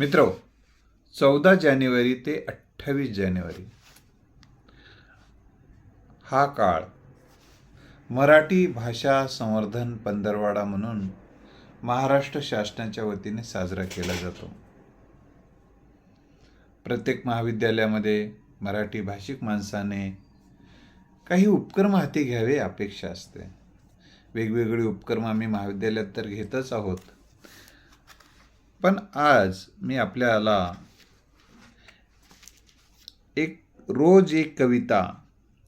मित्र चौदा जानेवारी ते अठ्ठावीस जानेवारी. हा काळ मराठी भाषा संवर्धन पंधरवाडा म्हणून महाराष्ट्र शासनाच्या वतीने साजरा केला जातो. प्रत्येक महाविद्यालयामध्ये मराठी भाषिक माणसाने काही उपक्रम हाती घ्यावे अपेक्षा असते. वेगवेगळे उपक्रम आम्ही महाविद्यालयात तर घेतच आहोत. पण आज मी आपल्याला एक रोज एक कविता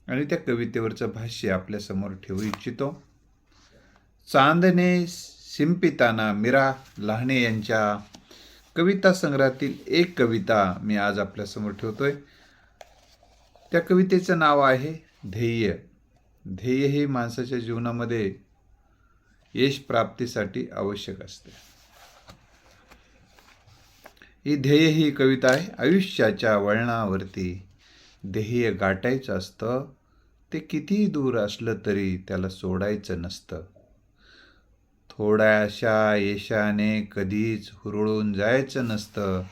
आणि त्या कवितेवरचं भाष्य आपल्यासमोर ठेवू इच्छितो. चांदणे शिंपिताना मीरा लहाणे यांच्या कविता संग्रहातील एक कविता मी आज आपल्यासमोर ठेवतोय. त्या कवितेचं नाव आहे ध्येय. ध्येय हे माणसाच्या जीवनामध्ये यश प्राप्तीसाठी आवश्यक असते. ही ध्येय ही कविता आहे आयुष्याच्या वळणावरती. ध्येय गाठायचं असतं ते कितीही दूर असलं तरी त्याला सोडायचं नसतं. थोड्याशा यशाने कधीच हुरळून जायचं नसतं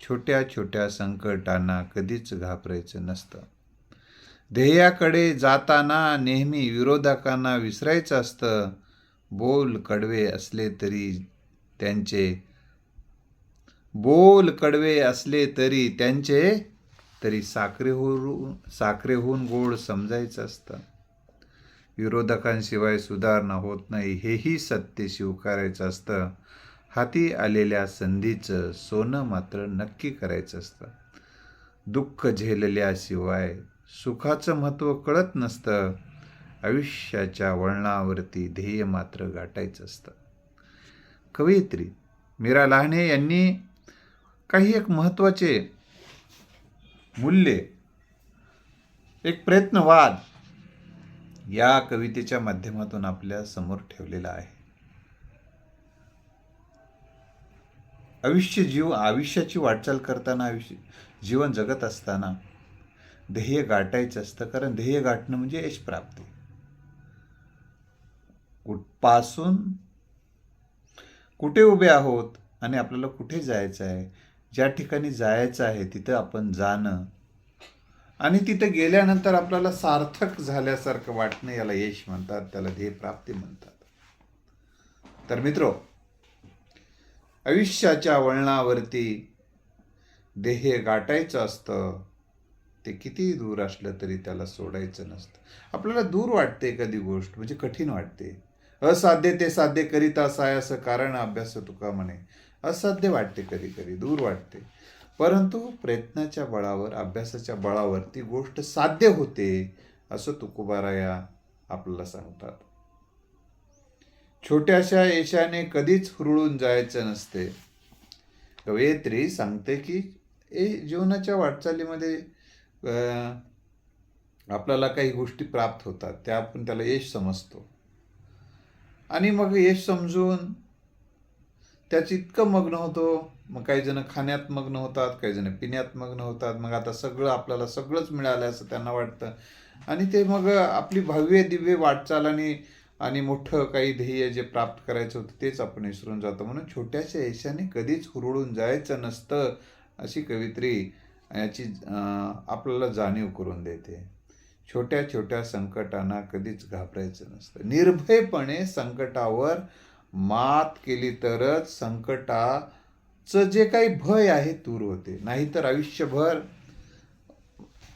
छोट्या छोट्या संकटांना कधीच घाबरायचं नसतं. ध्येयाकडे जाताना नेहमी विरोधकांना विसरायचं असतं बोल कडवे असले तरी त्यांचे बोल कडवे असले तरी त्यांचे तरी साखरे हो साखरे होऊन गोड समजायचं असतं. विरोधकांशिवाय सुधारणा होत नाही हेही सत्य स्वीकारायचं असतं. हाती आलेल्या संधीचं सोनं मात्र नक्की करायचं असतं. दुःख झेलल्याशिवाय सुखाचं महत्त्व कळत नसतं. आयुष्याच्या वळणावरती ध्येय मात्र गाठायचं असतं. कवयित्री मीरा लहाणे यांनी काही एक महत्त्वाचे मूल्ये एक प्रयत्नवाद या कवितेच्या माध्यमातून आपल्यासमोर ठेवलेला आहे. आयुष्य जीव आयुष्याची वाटचाल करताना आयुष्य जीवन जगत असताना ध्येय गाठायचं असतं कारण ध्येय गाठणं म्हणजे यश प्राप्ती. कुठपासून कुठे उभे आहोत आणि आपल्याला कुठे जायचं आहे ज्या ठिकाणी जायचं आहे तिथं आपण जाणं. आणि तिथं गेल्यानंतर आपल्याला सार्थक झाल्यासारखं वाटणं याला यश म्हणतात त्याला ध्येयप्राप्ती म्हणतात. तर मित्रो आयुष्याच्या वळणावरती ध्येय गाठायचं असतं ते कितीही दूर असलं तरी त्याला सोडायचं नसतं. आपल्याला दूर वाटते एखादी गोष्ट म्हणजे कठीण वाटते. असाध्य ते साध्य करीत असाय असं कारण अभ्यास तुका म्हणे. असाध्य वाटते कधी कधी दूर वाटते. परंतु प्रयत्नाच्या बळावर अभ्यासाच्या बळावर ती गोष्ट साध्य होते असं तुकोबाराया आपल्याला सांगतात. छोट्याशा यशाने कधीच हुरळून जायचं नसते. कवयित्री सांगते की ए जीवनाच्या वाटचालीमध्ये आपल्याला काही गोष्टी प्राप्त होतात त्या आपण त्याला यश समजतो. आणि मग यश समजून त्याच इतकं मग्न होतो. मग काही जण खाण्यात मग्न होतात काही जण पिण्यात मग्न होतात. मग आता सगळं आपल्याला सगळंच मिळालं असं त्यांना वाटतं. आणि ते मग आपली भव्य दिव्य वाटचाल आणि आणि मोठं काही ध्येय जे प्राप्त करायचं होतं तेच आपण विसरून जातो. म्हणून छोट्याशा यशाने कधीच हुरळून जायचं नसतं अशी कवित्री याची आपल्याला जाणीव करून देते. छोट्या छोट्या संकटांना कधीच घाबरायचं नसतं. निर्भयपणे संकटावर मात केली तरच संकटाचं जे काही भय आहे दूर होते. नाहीतर आयुष्यभर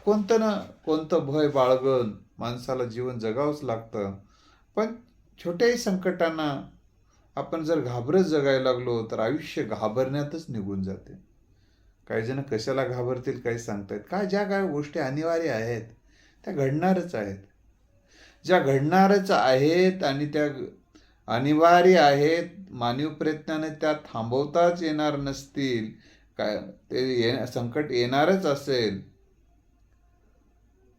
कोणतं ना कोणतं भय बाळगून माणसाला जीवन जगावंच लागतं. पण छोट्याही संकटांना आपण जर घाबरत जगायला लागलो तर आयुष्य घाबरण्यातच निघून जाते. काही जण कशाला घाबरतील काही सांगतायत. काय ज्या काय गोष्टी अनिवार्य आहेत त्या घडणारच आहेत. ज्या घडणारच आहेत आणि त्या अनिवार्य आहेत. मानवी प्रयत्नाने त्या थांबवताच येणार नसतील. काय ते ये संकट येणारच असेल.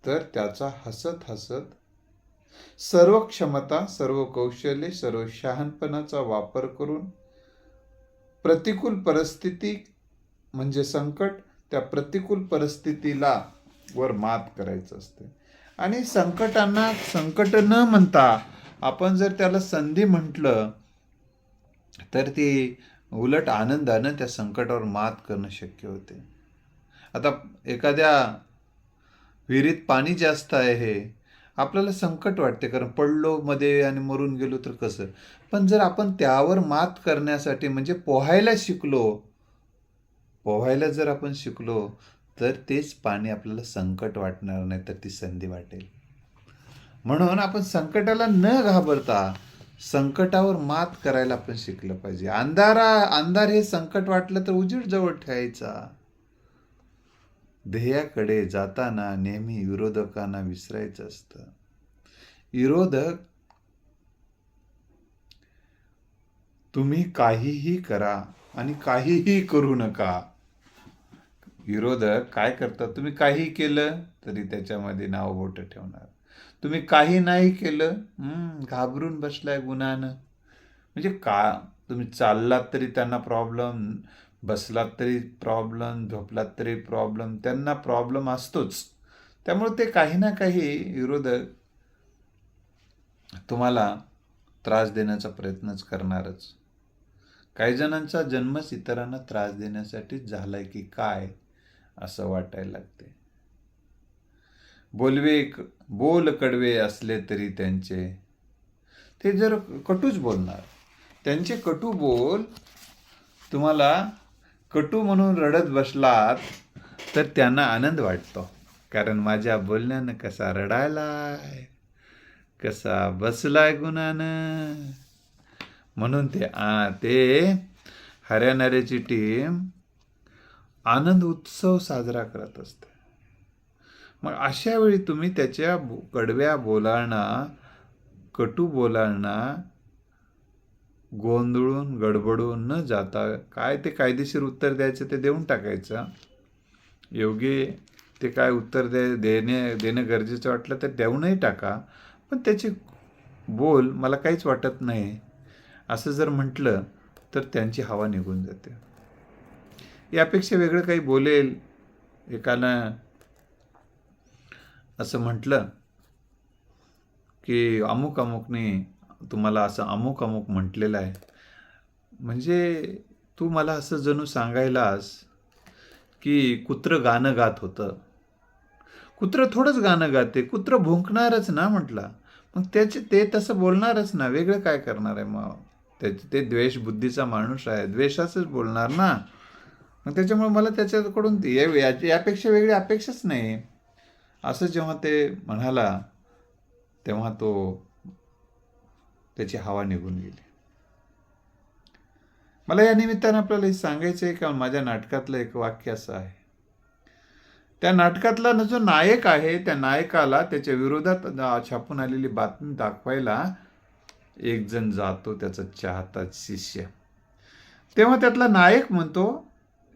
तर त्याचा हसत हसत सर्व क्षमता सर्व कौशल्य सर्व शहाणपणाचा वापर करून प्रतिकूल परिस्थिती म्हणजे संकट त्या प्रतिकूल परिस्थितीला वर मात करायचं असते. आणि संकटांना संकट न म्हणता आपण जर त्याला संधी म्हटलं तर ती उलट आनंदानं त्या संकटावर मात करणं शक्य होते. आता एखाद्या विहिरीत पाणी जास्त आहे हे आपल्याला संकट वाटते कारण पडलो मध्ये आणि मरून गेलो तर कसं? पण जर आपण त्यावर मात करण्यासाठी म्हणजे पोहायला शिकलो पोहायला जर आपण शिकलो तर तेच पाणी आपल्याला संकट वाटणार नाही तर ती संधी वाटेल. म्हणून आपण संकटाला न घाबरता संकटावर मात करायला आपण शिकलं पाहिजे. अंधारा अंधार हे संकट वाटलं तर उजीड जवळ ठेवायचा. ध्येयाकडे जाताना नेहमी विरोधकांना विसरायचं असतं. विरोधक तुम्ही काहीही करा आणि काहीही करू नका. विरोधक काय करतात? तुम्ही काही केलं तरी त्याच्यामध्ये नाव बोट ठेवणार. तुम्ही काही नाही केलं हम्म, घाबरून बसलाय गुन्हानं म्हणजे का तुम्ही चाललात तरी त्यांना प्रॉब्लेम बसलात तरी प्रॉब्लेम झोपलात तरी प्रॉब्लेम त्यांना प्रॉब्लेम असतोच. त्यामुळे ते काही ना काही विरोधक तुम्हाला त्रास देण्याचा प्रयत्नच करणारच. काही जणांचा जन्मच इतरांना त्रास देण्यासाठीच झालाय की काय असं वाटायला लागते बोलवे बोल कडवे असले तरी त्यांचे. ते जर कटूच बोलणार. त्यांचे कटू बोल तुम्हाला कटू म्हणून रडत बसलात तर त्यांना आनंद वाटतो. कारण माझ्या बोलण्यानं कसा रडायलाय कसा बसलाय गुणानं. म्हणून ते आ ते हरियाणाऱ्याची टीम आनंद उत्सव साजरा करत असते. मग अशा वेळी तुम्ही त्याच्या कडव्या बोलांना कटू बोलांना गोंधळून गडबडून न जाता काय ते कायदेशीर उत्तर द्यायचं ते देऊन टाकायचं. योग्य ते काय उत्तर दे देणे देणं गरजेचं वाटलं तर देऊनही टाका. पण त्याचे बोल मला काहीच वाटत नाही. असं जर म्हटलं तर त्यांची हवा निघून जाते. यापेक्षा वेगळं काही बोलेल एकानं असं म्हटलं की अमुक अमुकने तुम्हाला असं अमुक अमुक म्हटलेलं आहे. म्हणजे तू मला असं जणू सांगायलास की कुत्रं गाणं गात होतं. कुत्रं थोडंच गाणं गाते कुत्रं भुंकणारच ना म्हटला. मग त्याचे ते तसं बोलणारच ना वेगळं काय करणार आहे मग? त्याचे ते द्वेष बुद्धीचा माणूस आहे द्वेषाचंच बोलणार ना? मग त्याच्यामुळे मला त्याच्याकडून ती- या- यापेक्षा वेगळी अपेक्षाच नाही. असं जेव्हा ते म्हणाला तेव्हा तो त्याची हवा निघून गेली. मला या निमित्तानं आपल्याला हे सांगायचं आहे का माझ्या नाटकातलं एक वाक्य असं आहे. त्या नाटकातला जो नायक आहे त्या नायकाला त्याच्या विरोधात छापून आलेली बातमी दाखवायला एक जण जातो त्याचा चाहता शिष्य. तेव्हा त्यातला नायक म्हणतो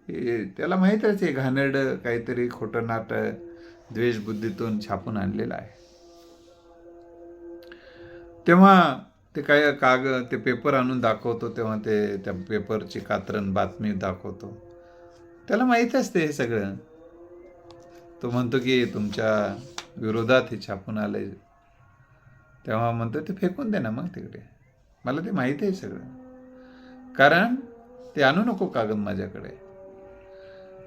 त्याला माहीत आहे घाणेरडं काहीतरी खोटं नाटक द्वेषबुद्धीतून छापून आणलेलं आहे. तेव्हा ते काय काग ते पेपर आणून दाखवतो तेव्हा ते त्या पेपरची कात्रण बातमी दाखवतो. त्याला माहीत असते हे सगळं. तो म्हणतो की तुमच्या विरोधात हे छापून आले तेव्हा म्हणतो ते फेकून दे ना मग तिकडे. मला ते माहिती आहे सगळं. कारण ते आणू नको कागद माझ्याकडे.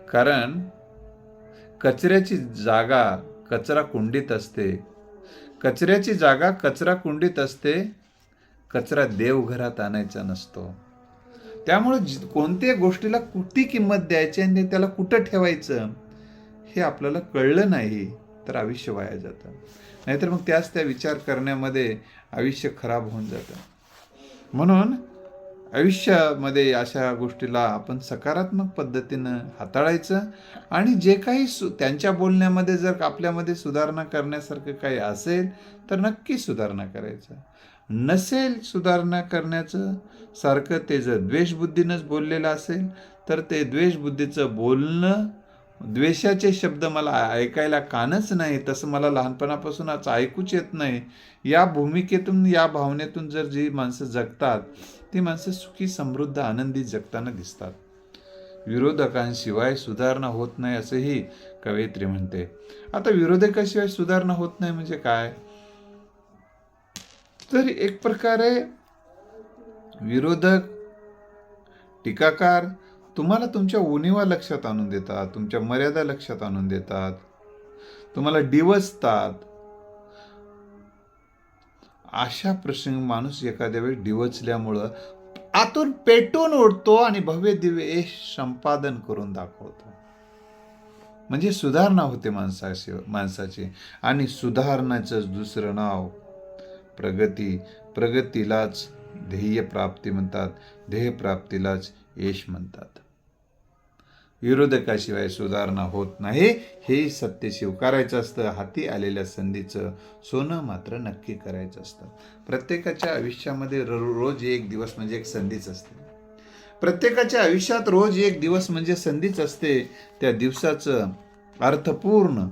कारण कचऱ्याची जागा कचरा कुंडीत असते. कचऱ्याची जागा कचरा कुंडीत असते. कचरा देवघरात आणायचा नसतो. त्यामुळे कोणत्या गोष्टीला कुठे किंमत द्यायची आणि त्याला कुठं ठेवायचं हे आपल्याला कळलं नाही तर आयुष्य वाया जातं. नाहीतर मग त्याच त्या विचार करण्यामध्ये आयुष्य खराब होऊन जातं. म्हणून आयुष्यामध्ये अशा गोष्टीला आपण सकारात्मक पद्धतीनं हाताळायचं आणि जे काही सु त्यांच्या बोलण्यामध्ये जर आपल्यामध्ये सुधारणा करण्यासारखं काही असेल तर नक्की सुधारणा करायचं. नसेल सुधारणा करण्याचं सारखं ते जर द्वेषबुद्धीनंच बोललेलं असेल तर ते द्वेषबुद्धीचं बोलणं द्वेषाचे शब्द मला ऐकायला कानच नाही तसं मला लहानपणापासूनच ऐकूच येत नाही. या भूमिकेतून या भावनेतून जर जी माणसं जगतात ती माणसं सुखी समृद्ध आनंदी जगताना दिसतात. विरोधकांशिवाय सुधारणा होत नाही असंही कवयित्री म्हणते. आता विरोधकाशिवाय सुधारणा होत नाही म्हणजे काय? तर एक प्रकारे विरोधक टीकाकार तुम्हाला तुमच्या उणीवा लक्षात आणून देतात तुमच्या मर्यादा लक्षात आणून देतात. तुम्हाला डिवसतात. अशा प्रसंग माणूस एखाद्या वेळी डिवचल्यामुळं आतून पेटून उडतो आणि भव्य दिव्य संपादन करून दाखवतो. म्हणजे सुधारणा होते माणसाशी माणसाची. आणि सुधारणाचं दुसरं नाव प्रगती. प्रगतीलाच ध्येय प्राप्ती म्हणतात. ध्येय प्राप्तीलाच यश म्हणतात. विरोधकाशिवाय सुधारणा होत नाही. हे सत्य स्वीकारायचं असतं. हाती आलेल्या संधीचं सोनं मात्र नक्की करायचं असतं. प्रत्येकाच्या आयुष्यामध्ये रोज एक दिवस म्हणजे एक संधीच असते. प्रत्येकाच्या आयुष्यात रोज एक दिवस म्हणजे संधीच असते. त्या दिवसाचं अर्थपूर्ण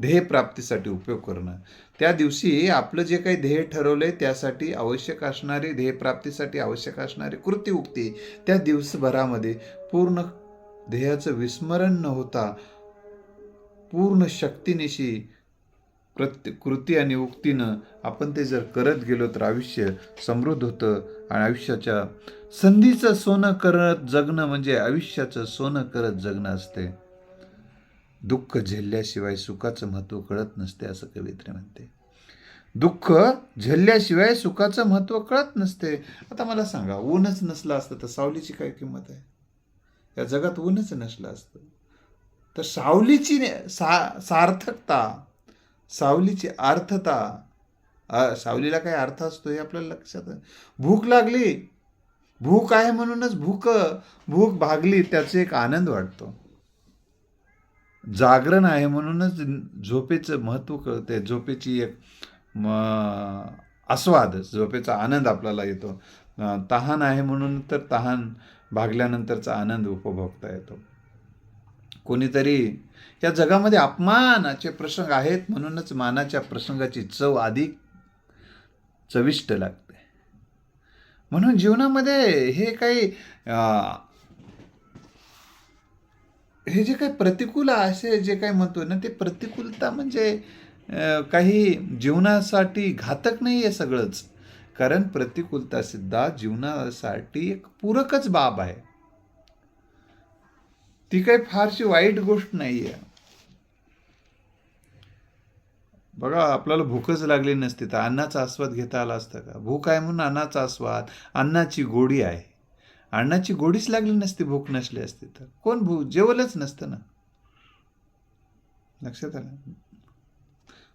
ध्येय प्राप्तीसाठी उपयोग करणं. त्या दिवशी आपलं जे काही ध्येय ठरवलंय त्यासाठी आवश्यक असणारी ध्येय प्राप्तीसाठी आवश्यक असणारी कृती उक्ती त्या दिवसभरामध्ये पूर्ण ध्येयाचं विस्मरण न होता पूर्ण शक्तीनिशी प्रत्य कृती आणि उक्तीनं आपण ते जर करत गेलो तर आयुष्य समृद्ध होतं आणि आयुष्याच्या संधीचं सोनं करत जगणं म्हणजे आयुष्याचं सोनं करत जगणं असते. दुःख झेलल्याशिवाय सुखाचं महत्त्व कळत नसते असं कवित्री म्हणते. दुःख झेलल्याशिवाय सुखाचं महत्त्व कळत नसते. आता मला सांगा ऊनच नसलं असतं तर सावलीची काय किंमत आहे? या जगात ऊनच नसलं असतं. तर सावलीची सा सार्थकता सावलीची अर्थता सावलीला काय अर्थ असतो हे आपल्याला लक्षात भूक लागली. भूक आहे म्हणूनच भूक भूक भागली त्याचा एक आनंद वाटतो. जागरण आहे म्हणूनच झोपेचं महत्त्व कळते. झोपेची एक म आस्वाद झोपेचा आनंद आपल्याला येतो. तहान आहे म्हणून तर तहान भागल्यानंतरचा आनंद उपभोगता येतो. कोणीतरी या जगामध्ये अपमानाचे प्रसंग आहेत म्हणूनच मानाच्या प्रसंगाची चव अधिक चविष्ट लागते. म्हणून जीवनामध्ये हे काही हे जे काही प्रतिकूल असे जे काही म्हणतो ना ते प्रतिकूलता म्हणजे काही जीवनासाठी घातक नाही आहे सगळंच. कारण प्रतिकूलता सुद्धा जीवनासाठी एक पूरकच बाब आहे. ती काही फारशी वाईट गोष्ट नाही आहे बघा आपल्याला भूकच लागली नसती तर अन्नाचा आस्वाद घेता आला असता का? भूक आहे म्हणून अन्नाचा आस्वाद अन्नाची गोडी आहे. अन्नाची गोडीच लागली नसती भूक नसली असती तर. कोण भू जेवलंच नसतं ना. लक्षात आलं?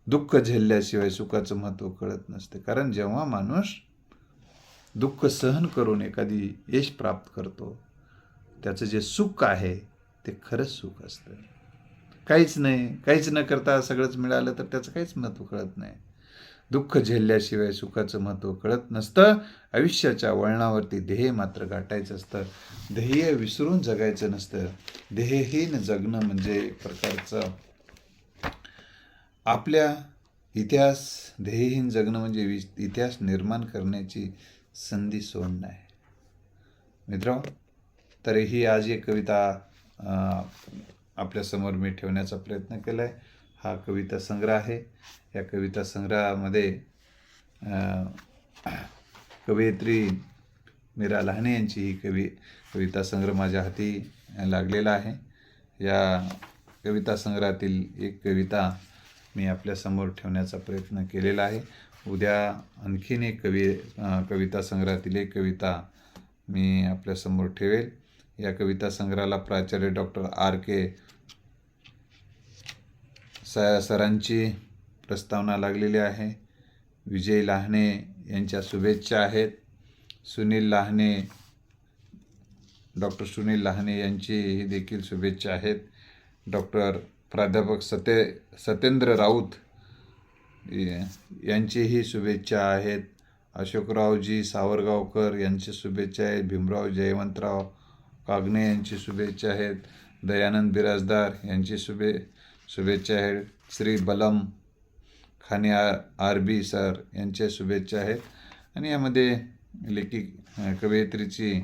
दुःख झेलल्याशिवाय सुखाचं महत्त्व कळत नसते. कारण जेव्हा माणूस दुःख सहन करून एखादी यश प्राप्त करतो त्याचं जे सुख आहे ते खरंच सुख असतं. काहीच नाही काहीच न करता सगळंच मिळालं तर त्याचं काहीच महत्त्व कळत नाही. दुःख झेलल्याशिवाय सुखाचं महत्त्व कळत नसतं. आयुष्याच्या वळणावरती ध्येय मात्र गाठायचं असतं. ध्येय विसरून जगायचं नसतं. ध्येयहीन जगणं म्हणजे एक प्रकारचं आपल्या इतिहास ध्येयहीन जगणं म्हणजे वि इतिहास निर्माण करण्याची संधी सोडणं आहे. मित्र तर ही आज एक कविता आपल्यासमोर मी ठेवण्याचा प्रयत्न केला आहे हा कविता संग्रह आहे. या कविता संग्रहामध्ये कवयित्री मीरा लहाने यांची ही कवी कविता संग्रह माझ्या हाती लागलेला आहे. या कविता संग्रहातील एक कविता मी आपल्यासमोर ठेवण्याचा प्रयत्न केलेला आहे. उद्या आणखीन एक कवी कविता संग्रहातील एक कविता मी आपल्यासमोर ठेवेल. या कविता संग्रहाला प्राचार्य डॉक्टर आर के स सरांची प्रस्तावना लागलेली आहे. विजय लहाने यांच्या शुभेच्छा आहेत. सुनील लहाने डॉक्टर सुनील लहाने यांचीही देखील शुभेच्छा आहेत. डॉक्टर प्राध्यापक सते सत्येंद्र राऊत यांचीही शुभेच्छा आहेत. अशोकरावजी सावरगावकर यांची शुभेच्छा आहेत. भीमराव जयवंतराव कागणे यांची शुभेच्छा आहेत. दयानंद बिराजदार यांची शुभे शुभेच्छा आहेत. श्री बलम खाने आर आर बी सर यांच्या शुभेच्छा आहेत. आणि यामध्ये लेखी कवयित्रीची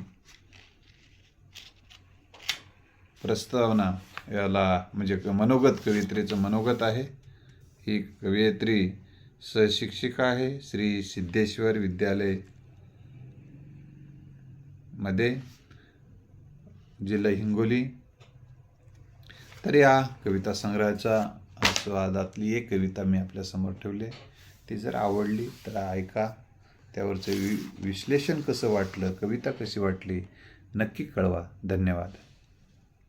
प्रस्तावना याला म्हणजे क- मनोगत कवयित्रीचं मनोगत आहे. ही कवयित्री सहशिक्षिका आहे. श्री सिद्धेश्वर विद्यालयमध्ये जिल्हा हिंगोली. तर या कविता संग्रहाच्या आस्वादातली एक कविता मी आपल्यासमोर ठेवली ती जर आवडली तर ऐका. त्यावरचं वि विश्लेषण कसं वाटलं कविता कशी वाटली नक्की कळवा. धन्यवाद.